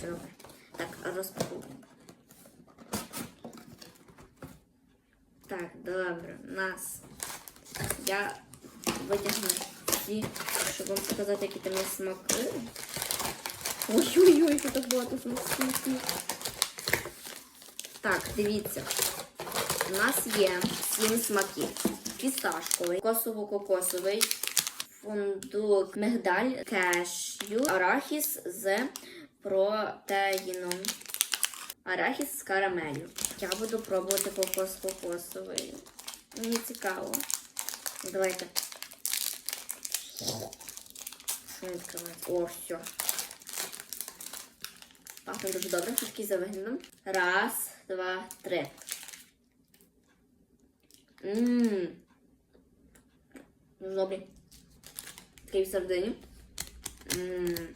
Добре. Так, розпаковуємо. Так, добре. У нас. Я витягну всі, щоб вам показати, які там смаки. Ой-ой-ой, що так багато смаків. Так, дивіться. У нас є сім смаків. Фісташковий, косово-кокосовий, фундук, мигдаль, кешю, арахіс з протеїном. Арахіс з карамелью. Я буду пробувати кокос-кокосовий. Мені цікаво. Давайте. О, все. Пахне дуже добре, тільки за виглядом. Раз, два, три. Ммм. Дуже добрий. Такий в середині. Ммм.